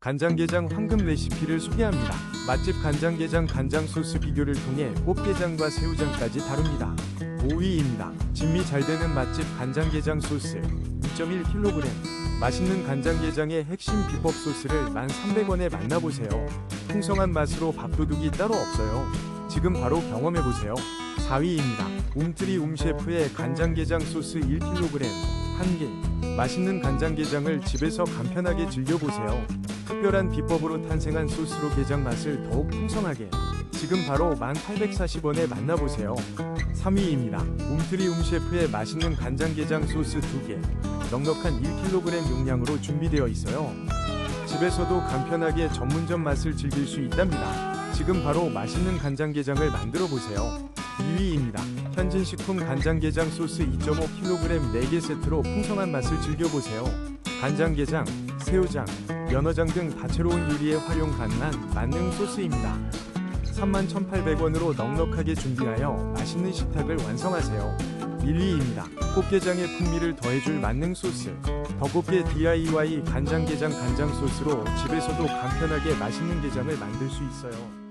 간장게장 황금 레시피를 소개합니다. 맛집 간장게장 간장 소스 비교를 통해 꽃게장과 새우장까지 다룹니다. 5위입니다. 진미 잘 되는 맛집 간장게장 소스 2.1kg 맛있는 간장게장의 핵심 비법 소스를 1,300원에 만나보세요. 풍성한 맛으로 밥도둑이 따로 없어요. 지금 바로 경험해보세요. 4위입니다. 움트리 움셰프의 간장게장 소스 1kg 1개 맛있는 간장게장을 집에서 간편하게 즐겨보세요. 특별한 비법으로 탄생한 소스로 게장 맛을 더욱 풍성하게 지금 바로 1840원에 만나보세요. 3위입니다. 움트리 움셰프의 맛있는 간장게장 소스 2개 넉넉한 1kg 용량으로 준비되어 있어요. 집에서도 간편하게 전문점 맛을 즐길 수 있답니다. 지금 바로 맛있는 간장게장을 만들어 보세요. 2위입니다. 현진식품 간장게장 소스 2.5kg 4개 세트로 풍성한 맛을 즐겨보세요. 간장게장, 새우장, 연어장 등 다채로운 요리에 활용 가능한 만능 소스입니다. 31,800원으로 넉넉하게 준비하여 맛있는 식탁을 완성하세요. 1위입니다. 꽃게장의 풍미를 더해줄 만능 소스. 더 곱게 DIY 간장게장 간장 소스로 집에서도 간편하게 맛있는 게장을 만들 수 있어요.